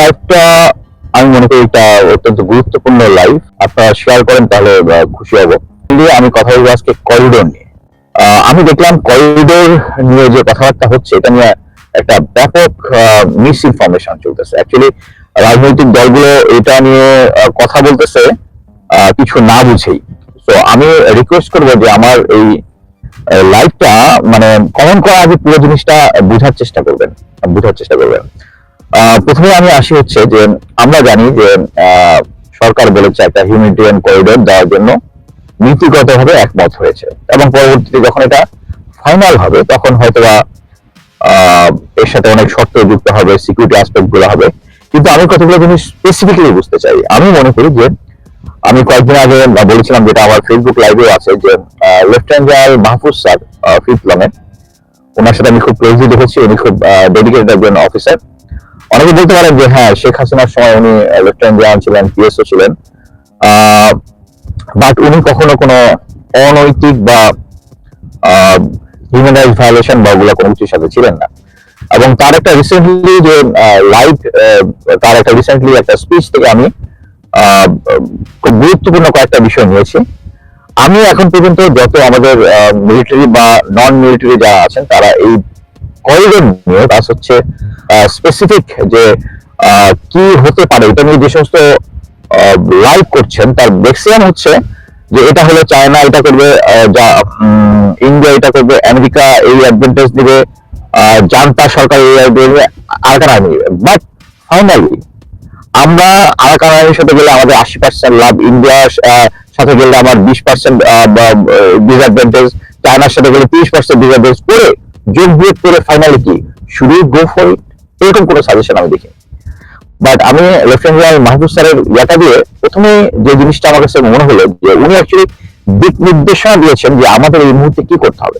লাইভটা আমি মনে করি এটা অত্যন্ত গুরুত্বপূর্ণ লাইভ আপনারা শেয়ার করেন তাহলে খুশি হব। আমি কথা বলব আজকে করিডোর নিয়ে। আমি দেখলাম করিডোর নিয়ে যে কথাবার্তা হচ্ছে, এটা নিয়ে একটা ব্যাপক মিস ইনফরমেশন চলতেছে। অ্যাকচুয়ালি রাজনৈতিক দলগুলো এটা নিয়ে কথা বলতেছে কিছু না বুঝেই। তো আমি রিকোয়েস্ট করব যে আমার এই লাইফটা মানে কমেন্ট করার আগে পুরো জিনিসটা বোঝার চেষ্টা করবেন। বোঝার চেষ্টা করবেন। প্রথমে আমি আসি হচ্ছে যে আমরা জানি যে সরকার বলেছে একটা হিউম্যানিটেরিয়ান করিডোর দেওয়ার জন্য নীতিগতভাবে একমত হয়েছে এবং পরবর্তীতে যখন এটা ফাইনাল হবে তখন হয়তোবা আহ, এর সাথে অনেক শর্ত যুক্ত হবে সিকিউরিটি অ্যাসপেক্টগুলো হবে। কিন্তু আমি কতগুলো জিনিস স্পেসিফিকলি বুঝতে চাই। আমি মনে করি যে আমি কয়েকদিন আগে বলেছিলাম যেটা আমার ফেসবুক লাইভেও আছে যে lieutenant general Mahfuz sir fifth লমে ওনার সাথে আমি খুব ক্লোজলি দেখেছি উনি খুব ডেডিকেটেড একজন অফিসার অনেকে বলতে পারেন যে হ্যাঁ শেখ হাসিনার সময় উনি লেফটেন্যান্ট জেনারেল ছিলেন পিএসও ছিলেন। বাট উনি কখনো কোনো অনৈতিক বা হিউম্যান রাইটস ভায়োলেশন বা ওগুলো কোনো কিছুর সাথে ছিলেন না। এবং তার একটা রিসেন্টলি যে লাইভ তার একটা রিসেন্টলি একটা স্পিচ থেকে আমি খুব গুরুত্বপূর্ণ কয়েকটা বিষয় নিয়েছি। আমি এখন পর্যন্ত যত আমাদের মিলিটারি বা নন মিলিটারি যারা আছেন, তারা এই করিডোর নিয়ে কাজ হচ্ছে স্পেসিফিক যে কি হতে পারে, এটা নিয়ে যে সমস্ত লাইভ করছেন, তার ম্যাক্সিমাম হচ্ছে যে এটা হলো চায়না, এটা করবে যা ইন্ডিয়া, এটা করবে, আমেরিকা, এই অ্যাডভান্টেজ দিবে জান্তা সরকার এই দেবে আরাকান আর্মি বাট ফাইনালি আমরা আরাকান আর্মির সাথে গেলে আমাদের আশি পার্সেন্ট লাভ ইন্ডিয়ার সাথে গেলে আমার বিশ পার্সেন্ট ডিসঅ্যাডভান্টেজ চায়নার সাথে গেলে তিরিশ পার্সেন্ট ডিসঅ্যাডভান্টেজ করে যোগ বিয়োগ করে ফাইনালি কি? শুধু গো ফর এরকম কোনো সাজেশন আমি দেখি বাট আমি জেনারেল মাহবুব স্যারের ইয়াটা দিয়ে প্রথমে যে জিনিসটা আমার কাছে মনে হলো যে উনি অ্যাকচুয়ালি দিক নির্দেশনা দিয়েছেন যে আমাদের এই মুহূর্তে কি করতে হবে।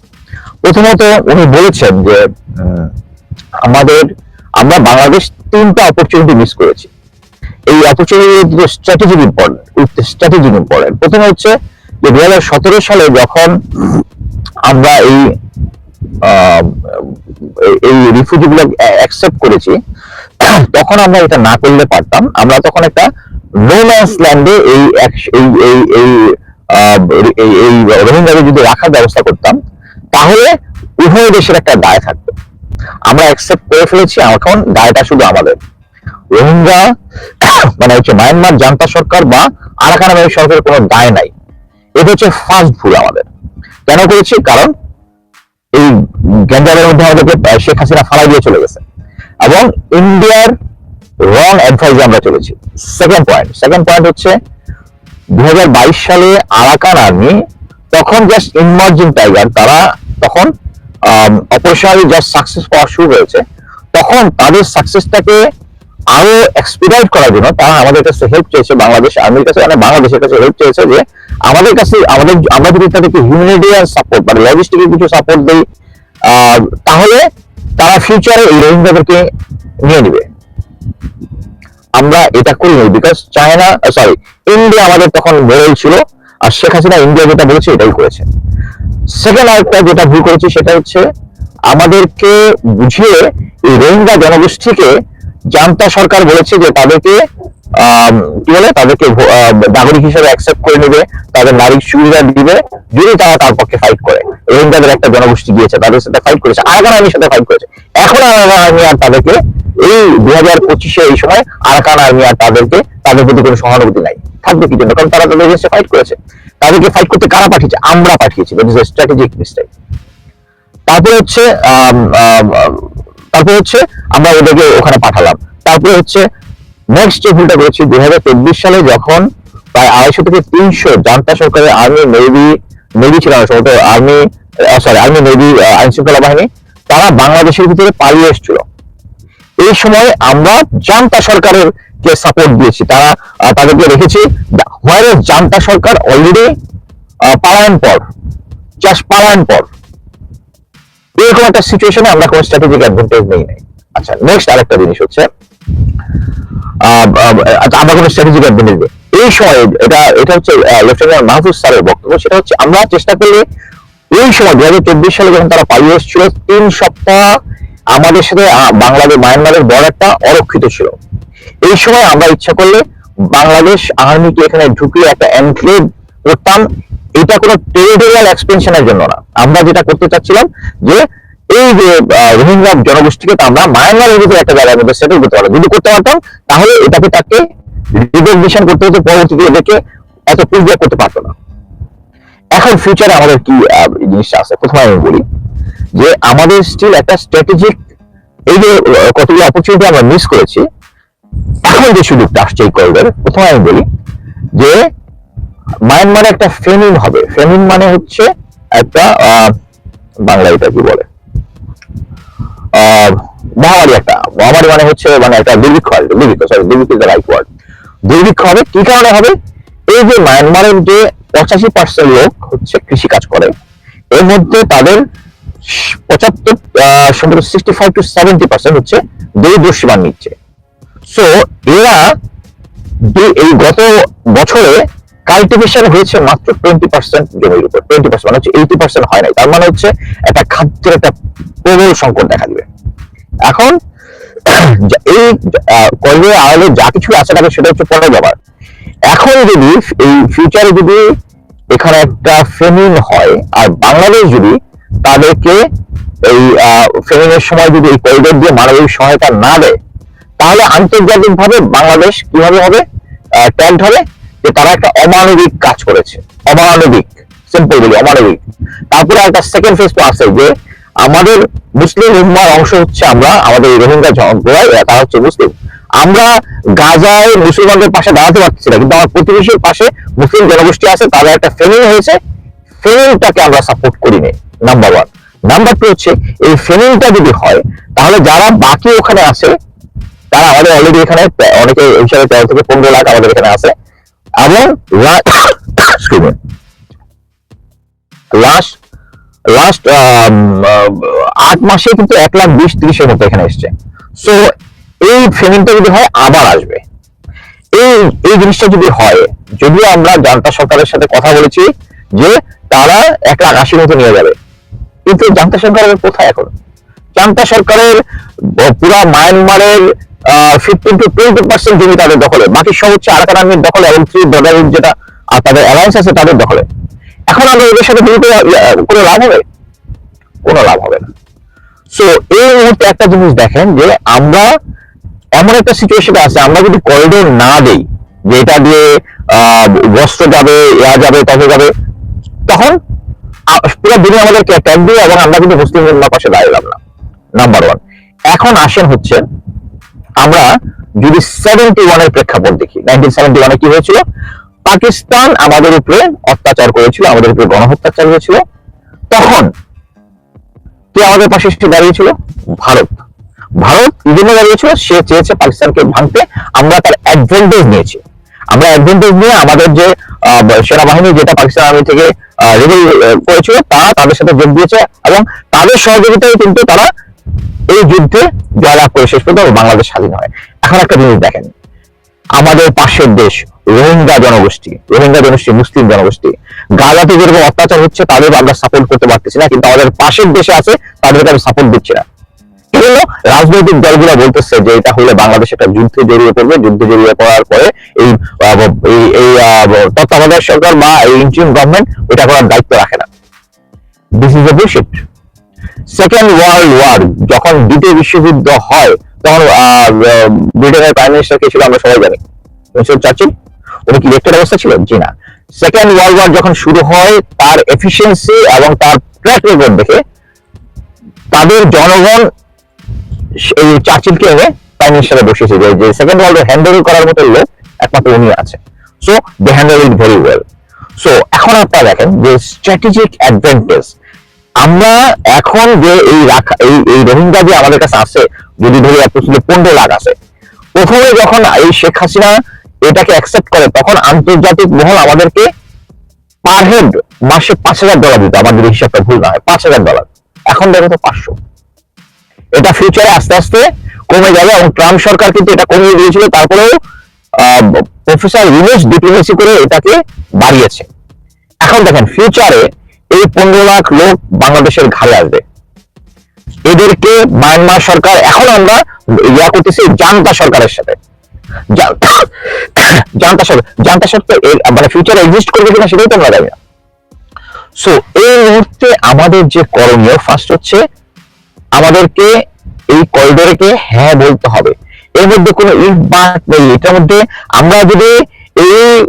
প্রথমত উনি বলেছেন যে আমাদের, আমরা বাংলাদেশ তিনটা অপরচুনিটি মিস করেছি। এই opportunity strategic important strategic important প্রথমে হচ্ছে যে দুই হাজার সতেরো সালে যখন আমরা এই এই- এই রিফিউজি গুলো অ্যাকসেপ্ট করেছি। তখন আমরা এটা না করলে পারতাম। আমরা তখন একটা নো ল্যান্ডে এই এই এই এই যদি রাখার ব্যবস্থা করতাম, তাহলে উভয় দেশের একটা দায় থাকতো। আমরা অ্যাকসেপ্ট করে ফেলেছি, এখন দায়টা শুধু আমাদের। রোহিঙ্গা মানে হচ্ছে মায়ানমার জান্তা সরকার বা আরাকান সরকারের কোনো দায় নাই। এটা হচ্ছে ফার্স্ট ভুল আমাদের। কেন করেছি? কারণ এই গ্যাঞ্জামের মধ্যে আমাদেরকে শেখ হাসিনা ফালাই দিয়ে চলে গেছে। এবং ইন্ডিয়ার রং অ্যাডভাইজে আমরা চলেছি। সেকেন্ড পয়েন্ট সেকেন্ড পয়েন্ট হচ্ছে দুই হাজার বাইশ সালে আরাকান আর্মি তখন জাস্ট ইমার্জিং টাইগার তারা তখন অপারেশনালি জাস্ট সাকসেস পাওয়া শুরু হয়েছে। তখন তাদের সাকসেসটাকে আরও এক্সপিরাইট করার জন্য তারা আমাদের কাছে হেল্প চেয়েছে, বাংলাদেশ আর্মির কাছে মানে বাংলাদেশের কাছে হেল্প চেয়েছে যে আমাদের কাছে, আমাদের, আমরা যদি তাদেরকে হিউম্যানিটেরিয়ান সাপোর্ট মানে লজিস্টিক কিছু সাপোর্ট দিই তাহলে তারা ফিউচারে এই রোহিঙ্গাদেরকে নিয়ে নিবে। আমরা এটা করিনি বিকজ চায়না সরি ইন্ডিয়া আমাদের তখন মোড়ল ছিল আর শেখ হাসিনা ইন্ডিয়া যেটা বলেছে এটাই করেছে। সেকেন্ড আরেকটা যেটা ভুল করেছি সেটা হচ্ছে, আমাদেরকে বুঝিয়ে এই রোহিঙ্গা জনগোষ্ঠীকে জান্তা সরকার বলেছে যে তাদেরকে কি বলে, তাদেরকে নাগরিক হিসেবে অ্যাকসেপ্ট করে নেবে, তাদের নারীর সুবিধা দিবে, যদি তারা তার পক্ষে ফাইট করে। রোহিঙ্গাদের একটা জনগোষ্ঠী গিয়েছে, তাদের সাথে ফাইট করেছে, আরাকান আর্মির সাথে ফাইট করেছে। এখন আরাকান আর্মি আর তাদেরকে, এই দুই হাজার পঁচিশে এই সময় আরাকান আর্মি আর তাদেরকে, তাদের প্রতি কোনো সহানুভূতি নাই। থাকবে কি জন্য? কারণ তারা তাদের এগেন্সে ফাইট করেছে। তাদেরকে ফাইট করতে কারা পাঠিয়েছে? আমরা পাঠিয়েছি দ্যাট ইজ স্ট্র্যাটেজিক মিস্টেক তারপরে হচ্ছে তারপরে হচ্ছে আমরা ওদেরকে ওখানে পাঠালাম। তারপরে হচ্ছে নেক্সট যে ভুলটা করেছি দুই হাজার চব্বিশ সালে যখন প্রায় আড়াইশো থেকে তিনশো জান্তা সরকারের আর্মি নেভি নেভি ছিল না আর্মি সরি আর্মি নেভি আইন শৃঙ্খলা বাহিনী, তারা বাংলাদেশের ভিতরে পালিয়ে এসেছিল। এই সময় আমরা জান্তা সরকারের কে সাপোর্ট দিয়েছি, তারা তাদেরকে রেখেছি। হোয়ার জান্তা সরকার অলরেডি পালায়ন পর জাস্ট পালায়ন পর। এরকম একটা সিচুয়েশনে আমরা কোনো স্ট্র্যাটেজিক অ্যাডভান্টেজ নেই। নাই আচ্ছা নেক্সট আরেকটা জিনিস হচ্ছে আচ্ছা আমরা কোনো স্ট্র্যাটেজিক অ্যাডভান্টেজ নেই। এই সময় এটা এটা হচ্ছে লেফটেন্যান্ট মাহফুজ স্যারের বক্তব্য, সেটা হচ্ছে আমরা চেষ্টা করলে এই সময় দুই হাজার চব্বিশ সালে যখন তারা পালিয়ে এসেছিল, তিন সপ্তাহ আমাদের সাথে বাংলাদেশ, মায়ানমারের বর্ডারটা অরক্ষিত ছিল। এই সময় আমরা ইচ্ছা করলে বাংলাদেশ আর্মিকে এখানে ঢুকিয়ে একটা এনক্লেভ করতাম এটা কোনো টেরিটোরিয়াল এক্সপেনশনের জন্য না। আমরা যেটা করতে চাচ্ছিলাম যে এই যে রোহিঙ্গা জনগোষ্ঠীকে আমরা মায়ানমারের ভিতরে একটা জায়গার মধ্যে সেটেল করতে পারতাম। যদি করতে পারতাম, তাহলে এটাকে তাকে রিকগনিশন করতে হতো, পরবর্তীতে এদেরকে এত পুরো করতে পারতো না। এখন ফিউচারে আমাদের কি জিনিসটা আছে? প্রথমে আমি বলি যে, আমাদের স্টিল একটা স্ট্র্যাটেজিক এই যে কতগুলো অপরচুনিটি আমরা মিস করেছি, এখন যে সুযোগটা আসছে এই করিডোর প্রথমে আমি বলি যে মায়ানমারে একটা ফেমিন হবে। ফেমিন মানে হচ্ছে একটা আহ, বাংলা এটা কি বলে। মহামারী একটা। মহামারী মানে হচ্ছে মানে একটা দুর্ভিক্ষ দুর্ভিক্ষ সরি দুর্ভিক্ষ ইজ রাইট ওয়ার্ড দুর্ভিক্ষ হবে কি কারণে হবে? এই যে মায়ানমারের যে পঁচাশি পার্সেন্ট লোক হচ্ছে কৃষি কাজ করে এর মধ্যে তাদের পঁচাত্তর সম্ভবত sixty five to seventy percent হচ্ছে দরিদ্র সীমা নিচ্ছে। সো এরা এই গত বছরে কাল্টিভেশন হয়েছে মাত্র টোয়েন্টি পার্সেন্ট জমির উপর। টোয়েন্টি পার্সেন্ট মানে হচ্ছে এইটি পার্সেন্ট হয় নাই। তার মানে হচ্ছে একটা খাদ্যের একটা প্রবল সংকট দেখা দিবে। এখন এই করিডোর আড়ালে যা কিছু আছে থাকে সেটা হচ্ছে পরের ব্যাপার এখন যদি এই ফিউচারে যদি এখানে একটা ফেমিন হয়, আর বাংলাদেশ যদি তাদেরকে এই ফেমিনের সময় যদি এই করিডোর দিয়ে মানবিক সহায়তা না দেয়, তাহলে আন্তর্জাতিকভাবে বাংলাদেশ কীভাবে হবে? ট্যাগড হবে যে তারা একটা অমানবিক কাজ করেছে। অমানবিক সিম্পল বলি, অমানবিক। তারপরে একটা সেকেন্ড ফেজ তো আছে যে আমাদের মুসলিম উম্মার অংশ হচ্ছে আমরা, আমাদের রোহিঙ্গা জনগোড়ায় তারা হচ্ছে মুসলিম। আমরা গাজায় মুসলমানদের পাশে দাঁড়াতে পারছি না, কিন্তু আমার প্রতিবেশীর পাশে মুসলিম জনগোষ্ঠী আছে, তাদের একটা ফেমিন হয়েছে। ফেমিনটাকে আমরা সাপোর্ট করি নি নাম্বার ওয়ান নাম্বার টু হচ্ছে, এই ফেমিনটা যদি হয়, তাহলে যারা বাকি ওখানে আছে, তারা আমাদের অলরেডি এখানে, অনেকে হিসাবে তেরো থেকে পনেরো লাখ আমাদের এখানে আছে। এবং লাস্ট লাস্ট আট মাসে কিন্তু এক লাখ বিশ ত্রিশের মতো এখানে এসছে। সো এই ফেমিনটা যদি হয়, আবার আসবে। এই এই জিনিসটা যদি হয়, যদিও আমরা জান্তা সরকারের সাথে কথা বলেছি যে তারা এক লাখ আশির মতো নিয়ে যাবে। কিন্তু জান্তা সরকারের কোথায় এখন? জান্তা সরকারের, পুরা মায়ানমারের ফিফটিন টু টোয়েন্টি পার্সেন্ট জমি তাদের দখলে। বাকি সব হচ্ছে আরাকান আর্মির দখলে এবং থ্রি ব্রাদারহুড যেটা তাদের অ্যালায়েন্স আছে তাদের দখলে। এখন আমরা এদের সাথে বিরত কোনো লাভ হবে? কোনো লাভ হবে না। সো এই মুহূর্তে একটা জিনিস দেখেন যে আমরা এমন একটা সিচুয়েশনে আছে, আমরা যদি করিডোর না দেই, যে এটা দিয়ে বস্ত্র যাবে এয়া যাবে তবে যাবে, তখন পুরো দুনিয়া আমাদেরকে ট্যাগ দিয়ে এবং আমরা কিন্তু মুসলিম পাশে দাঁড়ালাম না। নাম্বার ওয়ান এখন আসেন হচ্ছে আমরা যদি সেভেন্টি ওয়ানের প্রেক্ষাপট দেখি নাইনটিন সেভেন্টি ওয়ানে কি হয়েছিল? পাকিস্তান আমাদের উপরে অত্যাচার করেছিল, আমাদের উপরে গণহত্যা চালিয়েছিল তখন কে আমাদের পাশে এসে দাঁড়িয়েছিল? ভারত। ভারত জন্য দাঁড়িয়েছিল, সে চেয়েছে পাকিস্তানকে ভাঙতে। আমরা তার অ্যাডভান্টেজ নিয়েছি। আমরা অ্যাডভান্টেজ নিয়ে আমাদের যে সেনাবাহিনী যেটা পাকিস্তান আর্মি থেকে রেবেল করেছিল, তারা তাদের সাথে যোগ দিয়েছে এবং তাদের সহযোগিতায় কিন্তু তারা এই যুদ্ধে জয়লাভ করে শেষ পর্যন্ত বাংলাদেশ স্বাধীন হয়। এখন একটা জিনিস দেখেন, আমাদের পাশের দেশ রোহিঙ্গা জনগোষ্ঠী রোহিঙ্গা জনগোষ্ঠী, মুসলিম জনগোষ্ঠী, গাজাতে যেরকম অত্যাচার হচ্ছে তাদের আমরা সাপোর্ট করতে পারতেছি না, কিন্তু আমাদের পাশের দেশে আছে, তাদেরকে আমি সাপোর্ট দিচ্ছি না। এজন্য রাজনৈতিক দলগুলো বলতেছে যে এটা হলে বাংলাদেশ একটা যুদ্ধে জড়িয়ে পড়বে, যুদ্ধে জড়িয়ে পড়ার পরে এই এই তত্ত্বাবধায়ক সরকার বা এই ইন্টারিম গভর্নমেন্ট এটা করার দায়িত্ব রাখে না। This is a bullshit second world war যখন দ্বিতীয় বিশ্বযুদ্ধ হয়, তখন ব্রিটেনের প্রাইম মিনিস্টার কে ছিল আমরা সবাই জানি। চার্চিল? উনি কি রেক্টর অবস্থা ছিল? জি না। সেকেন্ড ওয়ার্ল্ড ওয়ার যখন শুরু হয়, তার এফিসিয়েন্সি এবং তার ট্র্যাক রেকর্ড দেখে তাদের জনগণ এই চার্চিলকে এনে প্রাইম মিনিস্টারে বসেছে যে সেকেন্ড ওয়ার্ল্ড হ্যান্ডেল করার মতো লোক একমাত্র উনি আছে so they handle it very well so এখন আপনারা দেখেন যে স্ট্র্যাটেজিক অ্যাডভান্টেজ আমরা এখন যে এই রাখা এই এই রোহিঙ্গা যে আমাদের কাছে আছে, যদি ধরি অ্যাপ্রক্সিমেটলি পনেরো লাখ আছে। প্রথমে যখন এই শেখ হাসিনা এটাকে অ্যাকসেপ্ট করে, তখন আন্তর্জাতিক মহল আমাদেরকে পার হেড মাসে পাঁচ হাজার ডলার দিত। আমাদের হিসাবটা ভুল না হয়, পাঁচ হাজার ডলার এখন দেখো তো পাঁচশো। এটা ফিউচারে আস্তে আস্তে কমে যাবে এবং ট্রাম্প সরকার কিন্তু এটা কমিয়ে দিয়েছিল। তারপরেও প্রফেসর ইউনুস ডিপ্লোমেসি করে এটাকে বাড়িয়েছে। এখন দেখেন ফিউচারে এই পনেরো লাখ লোক বাংলাদেশের ঘাড়ে আসবে। এদেরকে মায়ানমার সরকার, এখন আমরা ইয়া করতেছি জান্তা সরকারের সাথে। জানতা সত্ত্বেও জানতা এর- মানে ফিউচারে এক্সিস্ট করবে কিনা সেটাই তো আমরা জানি না। সো এই মুহূর্তে আমাদের যে করণীয় ফার্স্ট হচ্ছে আমাদেরকে এই করিডোরকে হ্যাঁ বলতে হবে। এর মধ্যে কোনো ইট বাট নেই। এটার মধ্যে আমরা যদি এই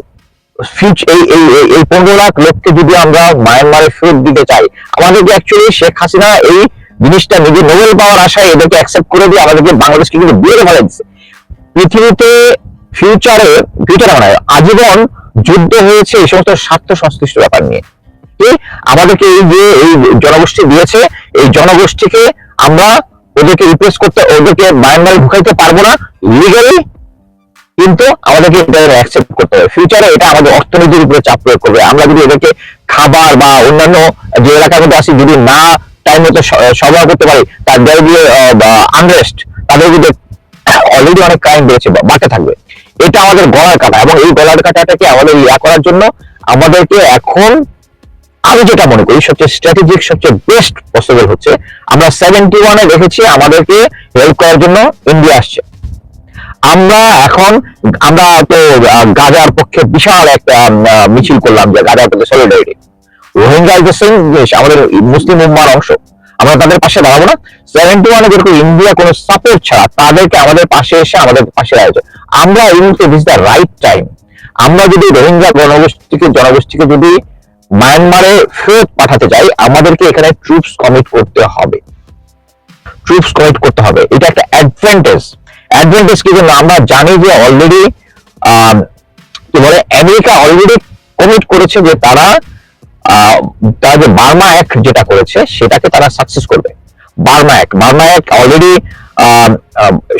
এই এই, এই- পনেরো লাখ লোককে যদি আমরা মায়ানমারে ফেরত দিতে চাই, আমাদেরকে অ্যাকচুয়ালি শেখ হাসিনা এই জিনিসটা নিজে নোবেল পাওয়ার আশায় এদেরকে অ্যাকসেপ্ট করে দিয়ে আমাদেরকে বাংলাদেশকে কিন্তু বিয়ে ফেলে দিচ্ছে পৃথিবীতে ফিউচারে ফিউচারে মানে আজীবন যুদ্ধ হয়েছে এই সমস্ত স্বার্থ সংশ্লিষ্ট ব্যাপার নিয়ে। আমাদেরকে এই যে এই জনগোষ্ঠী দিয়েছে, এই জনগোষ্ঠীকে আমরা ওদেরকে রিপ্লেস করতে, ওদেরকে মায়ানমারে ঢুকাইতে পারব না। লিগালি কিন্তু আমাদেরকে এটা অ্যাকসেপ্ট করতে হবে। ফিউচারে এটা আমাদের অর্থনীতির উপরে চাপ প্রয়োগ করবে। আমরা যদি এদেরকে খাবার বা অন্যান্য যে এলাকার মধ্যে আসি যদি না টাইম মতো সরবরাহ করতে পারি তাদের দিয়ে আনরেস্ট তাদের যদি অলরেডি অনেক ক্রাইম বেড়েছে বাড়তে থাকবে। এটা আমাদের গলার কাটা এবং এই গলার কাটাটাকে আমাদের ইয়া করার জন্য আমাদেরকে এখন আমি যেটা মনে করি, সবচেয়ে স্ট্র্যাটেজিক সবচেয়ে বেস্ট পসিবল হচ্ছে, আমরা সেভেন্টি ওয়ানে দেখেছি আমাদেরকে হেল্প করার জন্য ইন্ডিয়া আসছে। আমরা এখন, আমরা তো গাজার পক্ষে বিশাল একটা মিছিল করলাম যে গাজার পক্ষে সলিডারিটি রোহিঙ্গা ইজ সেম জিনিস আমাদের মুসলিম উম্মার অংশ। আমরা তাদের পাশে দাঁড়াবো না। সেভেন্টি ওয়ানে যেরকম ইন্ডিয়া কোনো সাপোর্ট ছাড়া তাদেরকে আমাদের পাশে এসে আমাদের পাশে রাখছে আমরা এই মুহূর্তে দিস দ্য রাইট টাইম আমরা যদি রোহিঙ্গা জনগোষ্ঠীকে জনগোষ্ঠীকে যদি মায়ানমারে ফেরত পাঠাতে চাই, আমাদেরকে এখানে ট্রুপস কমিট করতে হবে। ট্রুপস কমিট করতে হবে। এটা একটা অ্যাডভান্টেজ অ্যাডভান্টেজ কি জন্য আমরা জানি যে অলরেডি কি বলে আমেরিকা অলরেডি কমিট করেছে যে তারা তারা যে বার্মা অ্যাক্ট যেটা করেছে, সেটাকে তারা সাকসেস করবে। Burma Act Burma Act already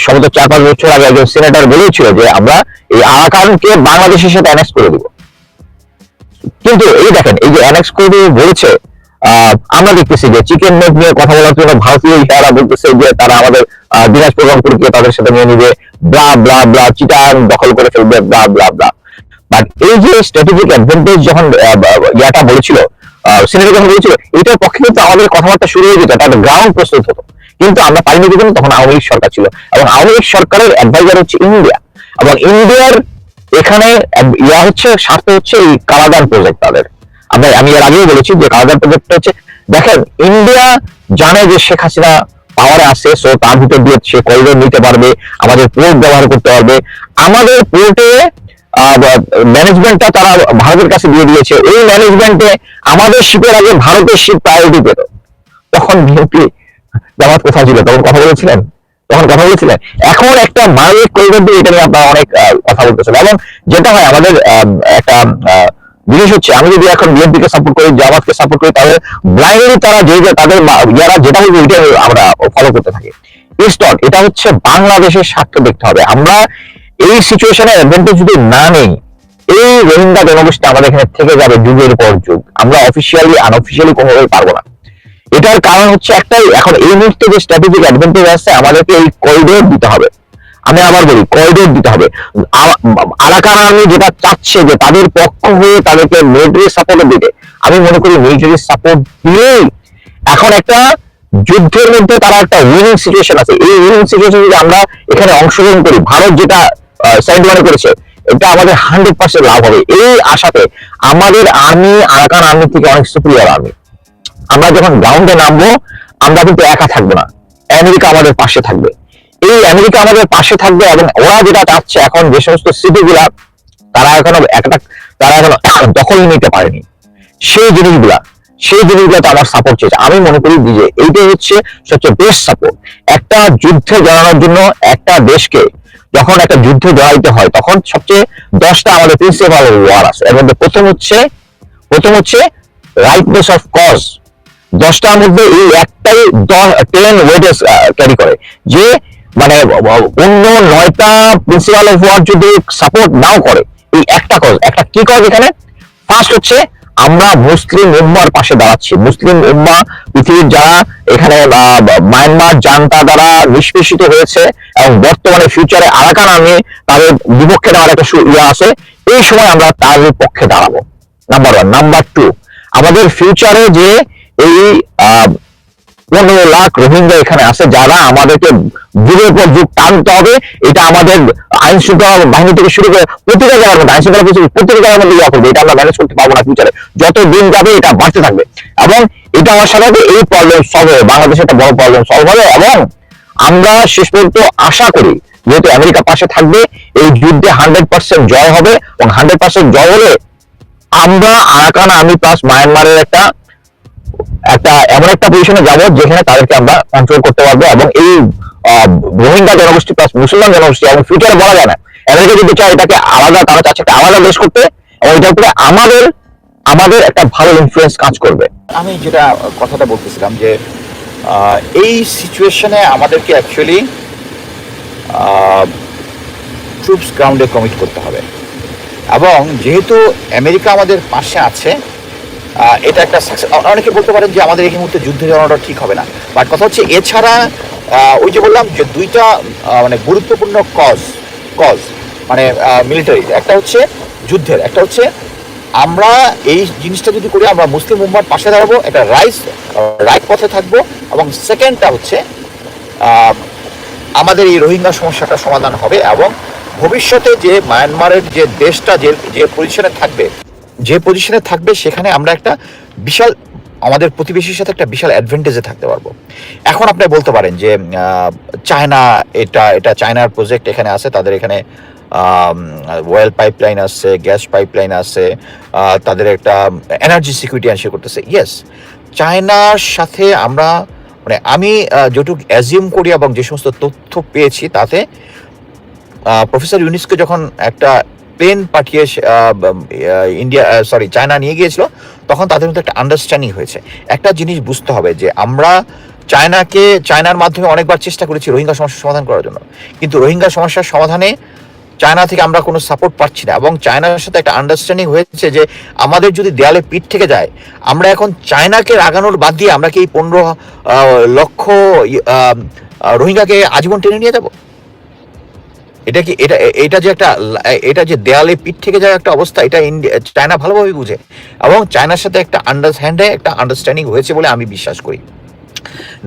সম্ভবত চার পাঁচ বছর আগে একজন সিনেটর বলেছিল যে আমরা এই আরাকানকে বাংলাদেশের সাথে অ্যানেক্স করে দিব। কিন্তু এই দেখেন, এই যে অ্যানেক্স করে বলেছে আমরা দেখতেছি যে চিকেন নেট নিয়ে কথা বলার জন্য ভারতীয় ইহারা বলতেছে যে তারা আমাদের দিনাজপুর রংপুরকে তাদের সাথে নিয়ে নিবে ব্লা ব্লা ব্লা চিটার দখল করে ফেলবে ব্লা ব্লা ব্লা বাট এই যে স্ট্র্যাটেজিক অ্যাডভান্টেজ যখন ইয়াটা বলেছিল সিনেটের কথা বলেছিল, এটার পক্ষে কিন্তু আমাদের কথাবার্তা শুরু হয়ে যেত একটা গ্রাউন্ড প্রস্তুত হতো। কিন্তু আমরা পাইনি জন্য তখন আওয়ামী লীগ সরকার ছিল। এবং আওয়ামী লীগ সরকারের অ্যাডভাইজার হচ্ছে ইন্ডিয়া। এবং ইন্ডিয়ার এখানে ইয়া হচ্ছে, স্বার্থ হচ্ছে এই কালাদান প্রজেক্ট তাদের। আমরা, আমি এর আগেও বলেছি যে কালাদান প্রজেক্টটা হচ্ছে, দেখেন, ইন্ডিয়া জানে যে শেখ হাসিনা পাওয়ারে আসে সো তার ভিতর দিয়ে সে করিডোর নিতে পারবে, আমাদের পোর্ট ব্যবহার করতে পারবে। আমাদের পোর্টে ম্যানেজমেন্টটা তারা ভারতের কাছে দিয়ে দিয়েছে। এই ম্যানেজমেন্টে আমাদের শিপের আগে ভারতের শিপ প্রায়োরিটি পেত। তখন বিএনপি জামাত কোথায় ছিল? তখন কথা বলেছিলেন? তখন কথা বলেছিলেন? এখন একটা মানবিক করিডোর দিয়ে এটা নিয়ে আপনারা অনেক কথা বলতেছেন। এবং যেটা হয়, আমাদের একটা জিনিস হচ্ছে, আমি যদি এখন বিএনপি কে সাপোর্ট করি জামাতকে সাপোর্ট করি, তাহলে ব্লাইন্ডলি তারা যে তাদের যারা যেটা বলবে ওইটা আমরা ফলো করতে থাকি। ইস্টট এটা হচ্ছে বাংলাদেশের স্বার্থ দেখতে হবে। আমরা এই সিচুয়েশনে অ্যাডভান্টেজ যদি না নেই, এই রোহিঙ্গা জনগোষ্ঠী আমাদের এখানে থেকে যাবে যুগের পর যুগ। আমরা অফিসিয়ালি আনঅফিসিয়ালি কোনোভাবে পারব না। এটার কারণ হচ্ছে একটাই, এখন এই মুহূর্তে যে স্ট্র্যাটেজিক অ্যাডভান্টেজ আছে, আমাদেরকে এই করিডোর দিতে হবে। আমি আবার বলি করিডোর দিতে হবে। আরাকান আর্মি যেটা চাচ্ছে যে তাদের পক্ষ হয়ে তাদেরকে মিলিটারি সাপোর্ট দিতে আমি মনে করি মিলিটারি সাপোর্ট দিয়েই এখন একটা যুদ্ধের মধ্যে তারা একটা উইনিং সিচুয়েশন আছে। এই উইনিং সিচুয়েশন যদি আমরা এখানে অংশগ্রহণ করি, ভারত যেটা সাইড ওয়ানে করেছে, এটা আমাদের হান্ড্রেড পার্সেন্ট লাভ হবে। এই আশাতে আমাদের আর্মি আরাকান আর্মি থেকে অনেক সুপিরিয়র আর্মি আমরা যখন গ্রাউন্ডে নামবো, আমরা কিন্তু একা থাকব না। আমেরিকা আমাদের পাশে থাকবে। এই আমেরিকা আমাদের পাশে থাকবে এবং ওরা যেটা চাচ্ছে এখন যে সমস্ত সিটিগুলা তারা এখনও একটা, তারা এখনও দখল নিতে পারেনি। সেই জিনিসগুলা, সেই জিনিসগুলোতে আমার সাপোর্ট চেয়েছে আমি মনে করি যে এইটাই হচ্ছে সবচেয়ে বেস্ট সাপোর্ট একটা যুদ্ধে জড়ানোর জন্য একটা দেশকে যখন একটা যুদ্ধে জড়াইতে হয়, তখন সবচেয়ে দশটা আমাদের প্রিন্সিপাল ওয়ার আছে। এর মধ্যে প্রথম হচ্ছে প্রথম হচ্ছে রাইটনেস অফ কজ দশটার মধ্যে এই একটাই টেন ওয়েটেস ক্যারি করে। যে মানে অন্য নয়টা প্রিন্সিপাল অফ ওয়ার যদি সাপোর্ট নাও করে, এই একটা কজ একটা কি কজ এখানে? ফার্স্ট হচ্ছে, আমরা মুসলিম উম্মার পাশে দাঁড়াচ্ছি। মুসলিম উম্মা পৃথিবীর যারা এখানে মায়ানমার জান্তা দ্বারা নিষ্পেষিত হয়েছে এবং বর্তমানে ফিউচারে আরাকান আর্মি তাদের বিপক্ষে দেওয়ার একটা ইয়ে আছে, এই সময় আমরা তাদের পক্ষে দাঁড়াবো। নাম্বার ওয়ান নাম্বার টু আমাদের ফিউচারে যে এই পনেরো লাখ রোহিঙ্গা এখানে আছে, যারা আমাদেরকে যুগের পর যুগ টানতে হবে। এটা আমাদের আইন শৃঙ্খলা বাহিনী থেকে শুরু করে প্রতিটা জায়গার মধ্যে আইন শৃঙ্খলা প্রতিটা জায়গার মধ্যে ইয়া করবে, এটা আমরা ম্যানেজ করতে পারব না ফিউচারে যত দিন যাবে এটা বাড়তে থাকবে। এবং এটা আমার সাথে এই প্রবলেম সলভ হবে, বাংলাদেশে একটা বড় প্রবলেম সলভ হবে। এবং আমরা শেষ পর্যন্ত আশা করি, যেহেতু আমেরিকা পাশে থাকবে, এই যুদ্ধে হান্ড্রেড পার্সেন্ট জয় হবে। এবং হান্ড্রেড পার্সেন্ট জয় হলে আমরা আরাকান আর্মি প্লাস মায়ানমারের একটা একটা, এমন একটা পজিশনে যাব যেখানে তাদেরকে আমরা কন্ট্রোল করতে পারব এবং এই রোহিঙ্গা জনগোষ্ঠী প্লাস মুসলমান জনগোষ্ঠী এবং ফিউচারে বলা যায় না। আমেরিকা যদি চায় এটাকে আলাদা, তারা চাচ্ছে একটা আলাদা দেশ করতে, এবং এটার উপরে আমাদের আমাদের একটা ভালো ইনফ্লুয়েন্স কাজ করবে। আমি যেটা কথাটা বলতেছিলাম যে এই সিচুয়েশনে আমাদেরকে অ্যাকচুয়ালি ট্রুপস গ্রাউন্ডে কমিট করতে হবে। এবং যেহেতু আমেরিকা আমাদের পাশে আছে এটা একটা অনেকে বলতে পারেন যে আমাদের এই মুহূর্তে যুদ্ধে যাওয়াটা ঠিক হবে না। বাট কথা হচ্ছে এছাড়া ওই যে বললাম যে দুইটা মানে গুরুত্বপূর্ণ কজ কজ মানে মিলিটারি একটা হচ্ছে যুদ্ধের, একটা হচ্ছে আমরা এই জিনিসটা যদি করি, আমরা মুসলিম উম্মার পাশে দাঁড়াবো, একটা রাইস রাইট পথে থাকব, এবং সেকেন্ডটা হচ্ছে আমাদের এই রোহিঙ্গা সমস্যাটা সমাধান হবে এবং ভবিষ্যতে যে মায়ানমারের যে দেশটা, যে যে পজিশনে থাকবে যে পজিশনে থাকবে, সেখানে আমরা একটা বিশাল, আমাদের প্রতিবেশীর সাথে একটা বিশাল অ্যাডভান্টেজে থাকতে পারব। এখন আপনি বলতে পারেন যে চায়না এটা এটা চায়নার প্রজেক্ট এখানে আছে, তাদের এখানে ওয়েল পাইপলাইন আছে গ্যাস পাইপলাইন আছে তাদের একটা এনার্জি সিকিউরিটি এনশিওর করতেছে। ইয়েস চায়নার সাথে আমরা মানে আমি যেটুকু অ্যাজিউম করি এবং যে সমস্ত তথ্য পেয়েছি, তাতে প্রফেসর ইউনিসকে যখন একটা প্লেন পাঠিয়ে ইন্ডিয়া সরি চায়না নিয়ে গিয়েছিল, তখন তাদের মধ্যে একটা আন্ডারস্ট্যান্ডিং হয়েছে। একটা জিনিস বুঝতে হবে যে আমরা চায়নাকে, চায়নার মাধ্যমে অনেকবার চেষ্টা করেছি রোহিঙ্গা সমস্যার সমাধান করার জন্য। কিন্তু রোহিঙ্গা সমস্যার সমাধানে চায়না থেকে আমরা কোনো সাপোর্ট পাচ্ছি না এবং চায়নার সাথে একটা আন্ডারস্ট্যান্ডিং হয়েছে যে আমাদের যদি দেয়ালে পিঠ থেকে যায়, আমরা এখন চায়নাকে রাগানোর বাদ দিয়ে আমরা কি এই পনেরো লক্ষ রোহিঙ্গাকে আজীবন টেনে নিয়ে যাব? এটা কি, এটা এটা যে একটা, এটা যে দেয়ালে পিঠ থেকে যাওয়ার একটা অবস্থা, এটা ইন্ডিয়া চায়না ভালোভাবে বুঝে। এবং চায়নার সাথে একটা আন্ডারস্ট্যান্ডে একটা আন্ডারস্ট্যান্ডিং হয়েছে বলে আমি বিশ্বাস করি।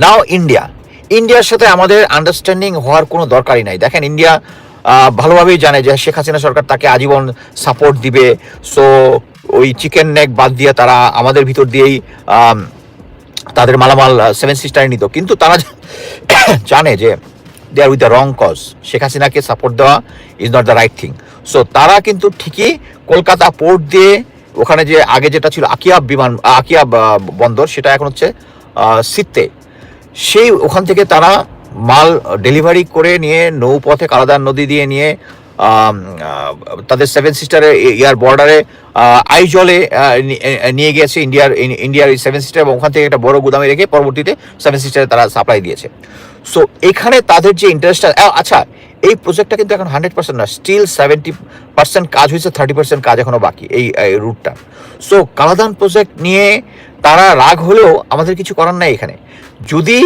নাও ইন্ডিয়া ইন্ডিয়ার সাথে আমাদের আন্ডারস্ট্যান্ডিং হওয়ার কোনো দরকারই নাই। দেখেন ইন্ডিয়া ভালোভাবেই জানে যে শেখ হাসিনা সরকার তাকে আজীবন সাপোর্ট দিবে। সো ওই চিকেন নেক বাদ দিয়ে তারা আমাদের ভিতর দিয়েই তাদের মালামাল সেভেন সিস্টারে নিত। কিন্তু তারা জানে যে they are with the wrong cause Sheikh হাসিনাকে সাপোর্ট দেওয়া is not the right thing so তারা কিন্তু ঠিকই কলকাতা পোর্ট দিয়ে ওখানে যে আগে যেটা ছিল আকিয়া বিমান, আকিয়া বন্দর, সেটা এখন হচ্ছে সিত্তে সেই ওখান থেকে তারা মাল ডেলিভারি করে নিয়ে নৌপথে কালাদার নদী দিয়ে নিয়ে তাদের সেভেন সিস্টারের ইয়ার বর্ডারে আইজলে নিয়ে গিয়েছে ইন্ডিয়ার ইন্ডিয়ার সেভেন সিস্টার এবং ওখান থেকে একটা বড় গুদামে রেখে পরবর্তীতে সেভেন সিস্টারে তারা সাপ্লাই দিয়েছে। সো এখানে তাদের যে ইন্টারেস্টটা আচ্ছা এই প্রজেক্টটা কিন্তু এখন হান্ড্রেড পার্সেন্ট না স্টিল সেভেন্টি পার্সেন্ট কাজ হয়েছে থার্টি পার্সেন্ট কাজ এখনও বাকি, এই রুটটা সো কালাদান প্রজেক্ট নিয়ে তারা রাগ হলেও আমাদের কিছু করার নাই এখানে। যদি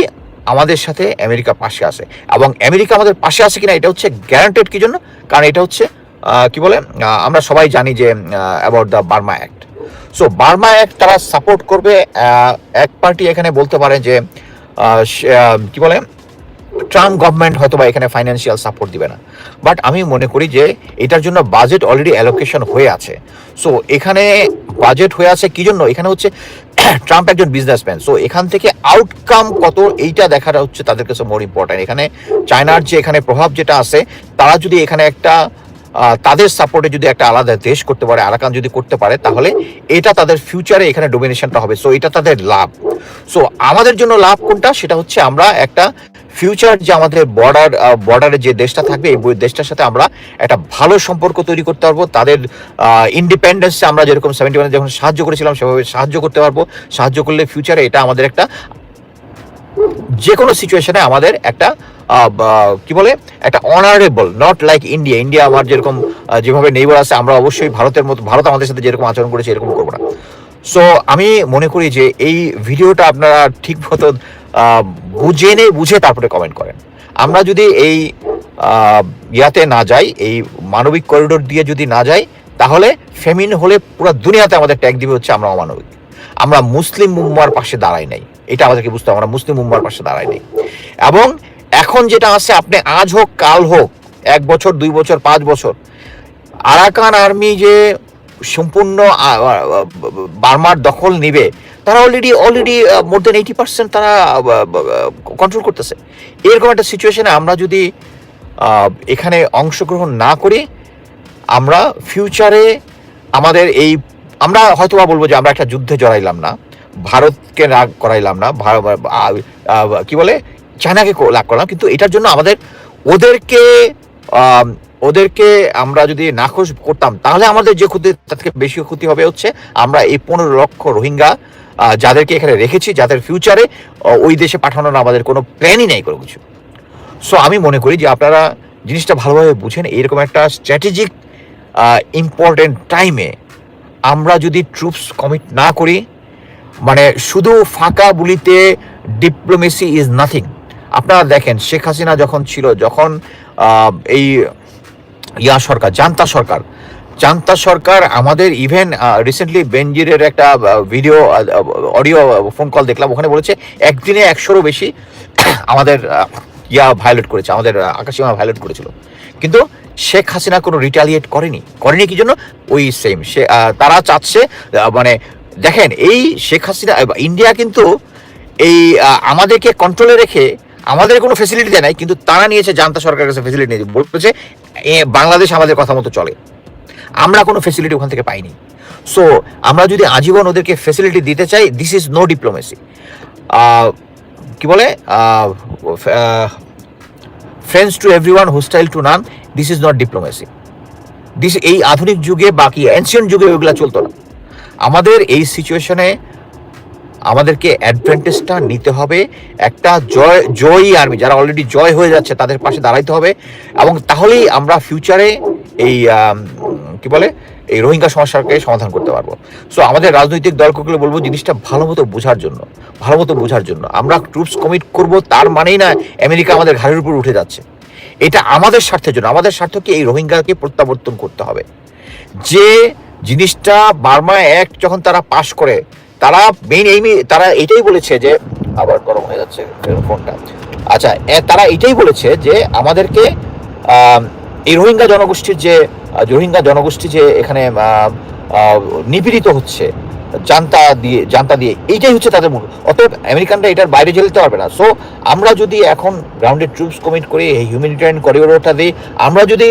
আমাদের সাথে আমেরিকা পাশে আসে, এবং আমেরিকা আমাদের পাশে আছে কিনা এটা হচ্ছে গ্যারান্টেড কি জন্য? কারণ এটা হচ্ছে কি বলে আমরা সবাই জানি যে about the Burma Act so Burma Act তারা সাপোর্ট করবে এক পার্টি এখানে বলতে পারে যে কি বলে ট্রাম্প গভর্নমেন্ট হয়তো বা এখানে ফাইন্যান্সিয়াল সাপোর্ট দিবে না। বাট আমি মনে করি যে এটার জন্য বাজেট অলরেডি অ্যালোকেশন হয়ে আছে। সো এখানে বাজেট হয়ে আছে কি জন্য? এখানে হচ্ছে ট্রাম্প একজন বিজনেসম্যান সো এখান থেকে আউটকাম কত এইটা দেখাটা হচ্ছে তাদের কাছে মোর ইম্পর্ট্যান্ট এখানে চায়নার যে এখানে প্রভাব যেটা আছে, তারা যদি এখানে একটা তাদের সাপোর্টে যদি একটা আলাদা দেশ করতে পারে, আরাকান যদি করতে পারে, তাহলে এটা তাদের ফিউচারে এখানে ডোমিনেশনটা হবে। সো এটা তাদের লাভ। সো আমাদের জন্য লাভ কোনটা? সেটা হচ্ছে আমরা একটা ফিউচার যে আমাদের বর্ডার বর্ডারের যে দেশটা থাকবে, এই দেশটার সাথে আমরা একটা ভালো সম্পর্ক তৈরি করতে পারব। তাদের ইন্ডিপেন্ডেন্সে আমরা যেরকম সেভেন্টি ওয়ানে যখন সাহায্য করেছিলাম, সেভাবে সাহায্য করতে পারব। সাহায্য করলে ফিউচারে এটা আমাদের একটা যে কোনো সিচুয়েশনে আমাদের একটা কি বলে, একটা honourable not like India India আমার যেরকম যেভাবে নেইবার আছে, আমরা অবশ্যই ভারতের মতো, ভারত আমাদের সাথে যেরকম আচরণ করেছে, এরকম করব না। সো আমি মনে করি যে এই ভিডিওটা আপনারা ঠিক মতো বুঝে নে বুঝে তারপরে কমেন্ট করেন। আমরা যদি এই ইয়াতে না যাই, এই মানবিক করিডোর দিয়ে যদি না যাই, তাহলে ফেমিন হলে পুরো দুনিয়াতে আমাদের ট্যাগ দিবে হচ্ছে আমরা অমানবিক। আমরা মুসলিম উম্মার পাশে দাঁড়াই নাই। এটা আমাদেরকে বুঝতে আমরা মুসলিম উম্মার পাশে দাঁড়াইনি এবং এখন যেটা আছে, আপনি আজ হোক, কাল হোক, এক বছর, দুই বছর, পাঁচ বছর, আরাকান আর্মি যে সম্পূর্ণ বার্মার দখল নিবে তারা already already more than eighty percent তারা কন্ট্রোল করতেছে। এরকম একটা সিচুয়েশনে আমরা যদি এখানে অংশগ্রহণ না করি, আমরা ফিউচারে আমাদের এই, আমরা হয়তো বা বলব যে আমরা একটা যুদ্ধে জড়াইলাম না, ভারতকে রাগ করাইলাম না কি বলে, চায়নাকে লাগ করলাম, কিন্তু এটার জন্য আমাদের, ওদেরকে ওদেরকে আমরা যদি নাকচ করতাম, তাহলে আমাদের যে ক্ষতি, তার থেকে বেশি ক্ষতি হবে হচ্ছে, আমরা এই পনেরো লক্ষ রোহিঙ্গা যাদেরকে এখানে রেখেছি, যাদের ফিউচারে ওই দেশে পাঠানোর আমাদের কোনো প্ল্যানই নেই কোনো কিছু। সো আমি মনে করি যে আপনারা জিনিসটা ভালোভাবে বুঝেন, এরকম একটা স্ট্র্যাটেজিক ইম্পর্টেন্ট টাইমে আমরা যদি ট্রুপস কমিট না করি মানে শুধু ফাঁকা বুলিতে ডিপ্লোমেসি ইজ নাথিং আপনারা দেখেন, শেখ হাসিনা যখন ছিল, যখন এই ইয়া সরকার, জান্তা সরকার জান্তা সরকার আমাদের ইভেন রিসেন্টলি বেনজিরের একটা ভিডিও অডিও ফোন কল দেখলাম ওখানে বলেছে একদিনে একশোরও বেশি আমাদের ইয়া ভায়োলেট করেছে আমাদের আহ, আকাশসীমা ভায়োলেট করেছিল। কিন্তু শেখ হাসিনা কোনো রিটালিয়েট করেনি। করেনি কি জন্য? ওই সেম সে তারা চাচ্ছে মানে দেখেন এই শেখ হাসিনা ইন্ডিয়া কিন্তু এই আমাদেরকে কন্ট্রোলে রেখে আমাদের কোনো ফেসিলিটি দেয় নাই কিন্তু তারা নিয়েছে জান্তা সরকারের কাছে ফেসিলিটি নিয়েছে। বলছে বাংলাদেশ আমাদের কথা মতো চলে। আমরা কোনো ফেসিলিটি ওখান থেকে পাইনি। সো আমরা যদি আজীবন ওদেরকে ফেসিলিটি দিতে চাই দিস ইজ নো ডিপ্লোমেসি কি বলে? Friends to every one hostile to none this is not diplomacy this এই আধুনিক যুগে বাকি অ্যানসিয়েন্ট যুগে ওইগুলো চলতো না। আমাদের এই সিচুয়েশনে আমাদেরকে অ্যাডভান্টেজটা নিতে হবে, একটা জয়, জয়ী আর্মি যারা অলরেডি জয় হয়ে যাচ্ছে, তাদের পাশে দাঁড়াইতে হবে, এবং তাহলেই আমরা ফিউচারে এই কি বলে? এই রোহিঙ্গা সমস্যাকে সমাধান করতে পারব। সো আমাদের রাজনৈতিক দলগুলো বলব জিনিসটা ভালো মতো বোঝার জন্য ভালো মতো বোঝার জন্য। আমরা ট্রুপস কমিট করব তার মানেই না আমেরিকা আমাদের ঘাড়ের উপর উঠে যাচ্ছে। এটা আমাদের স্বার্থের জন্য আমাদের স্বার্থকে এই রোহিঙ্গাকে প্রত্যাবর্তন করতে হবে। যে জিনিসটা বার্মা অ্যাক্ট যখন তারা পাশ করে তারা মেইন এইমই তারা এটাই বলেছে যে আবার গরম হয়ে যাচ্ছে ফোনটা। আচ্ছা তারা এটাই বলেছে যে আমাদেরকে আম, এই রোহিঙ্গা জনগোষ্ঠীর যে রোহিঙ্গা জনগোষ্ঠী যে এখানে নিপীড়িত হচ্ছে, জানতা দিয়ে জানতা দিয়ে, এইটাই হচ্ছে তাদের মূল। অতএব আমেরিকানরা এটার বাইরে যেতে পারবে না। সো আমরা যদি এখন গ্রাউন্ডে ট্রুপস কমিট করি, এই হিউম্যানিটেরিয়ান করিডোরটা দিই, আমরা যদি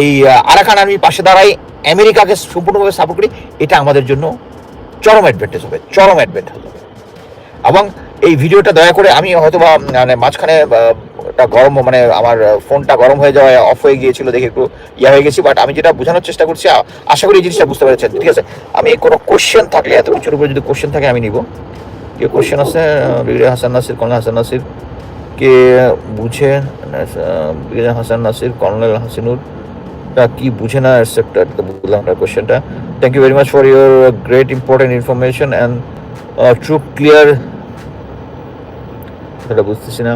এই আরাকান আর্মির পাশে দাঁড়াই, আমেরিকাকে সম্পূর্ণভাবে সাপোর্ট করি, এটা আমাদের জন্য চরম অ্যাডভান্টেজ হবে, চরম অ্যাডভান্টেজ হবে। এবং এই ভিডিওটা দয়া করে আমি হয়তো বা মানে মাঝখানে একটা গরম মানে আমার ফোনটা গরম হয়ে যাওয়ায় অফ হয়ে গিয়েছিল দেখে একটু ইয়া হয়ে গেছি বাট আমি যেটা বোঝানোর চেষ্টা করছি আশা করি এই জিনিসটা বুঝতে পেরেছেন, ঠিক আছে? আমি কোনো কোশ্চেন থাকলে, এত কিছুর উপরে যদি কোশ্চেন থাকে, আমি নিব। কি কোশ্চেন আছে? Brigadier Hasan Nasir colonel Hasan Nasir. কে বুঝে? Brigadier Hasan Nasir colonel Hasinur. টা কি বুঝে না এটা বুঝলাম না কোশ্চেনটা thank you very much for your great important information and true clear এটা বুঝতেছি না।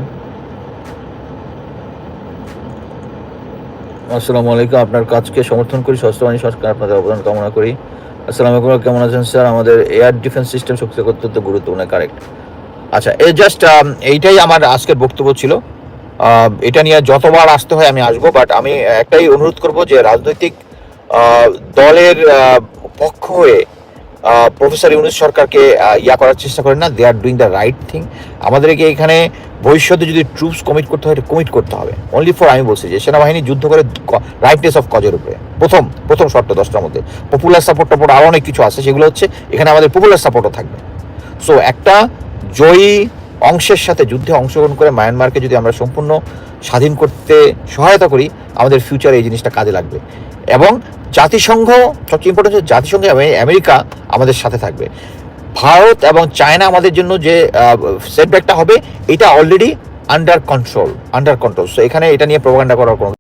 আসসালামু আলাইকুম। আপনার কাজকে সমর্থন করি বাহিনী সংস্কার আপনাদের অবদান কামনা করি। আসসালামু আলাইকুম, কেমন আছেন স্যার? আমাদের এয়ার ডিফেন্স সিস্টেম শক্তি অত্যন্ত গুরুত্বপূর্ণ, কারেক্ট। আচ্ছা এ জাস্ট এইটাই আমার আজকের বক্তব্য ছিল। এটা নিয়ে যতবার আসতে হয় আমি আসব, বাট আমি একটাই অনুরোধ করব যে রাজনৈতিক দলের পক্ষ হয়ে প্রফেসর ইউনুস সরকারকে ইয়া করার চেষ্টা করেন না। They are doing the right thing আমাদেরকে এখানে ভবিষ্যতে যদি ট্রুপস কমিট করতে হয় কমিট করতে হবে। অনলি ফর আমি বলছি যে, সেনাবাহিনী যুদ্ধ করে রাইটনেস অফ কজের উপরে। প্রথম প্রথম শর্ত দশটার মধ্যে। পপুলার সাপোর্ট টাপোর্ট আরও অনেক কিছু আছে, সেগুলো হচ্ছে এখানে আমাদের পপুলার সাপোর্টও থাকবে। সো একটা জয়ী অংশের সাথে যুদ্ধে অংশগ্রহণ করে মায়ানমারকে যদি আমরা সম্পূর্ণ স্বাধীন করতে সহায়তা করি, আমাদের ফিউচারে এই জিনিসটা কাজে লাগবে। এবং জাতিসংঘ, সবচেয়ে ইম্পর্টেন্ট হচ্ছে জাতিসংঘে আমেরিকা আমাদের সাথে থাকবে। ভারত এবং চায়না আমাদের জন্য যে সেটব্যাকটা হবে, এটা already under control under control so এখানে এটা নিয়ে প্রোপাগান্ডা করার কোনো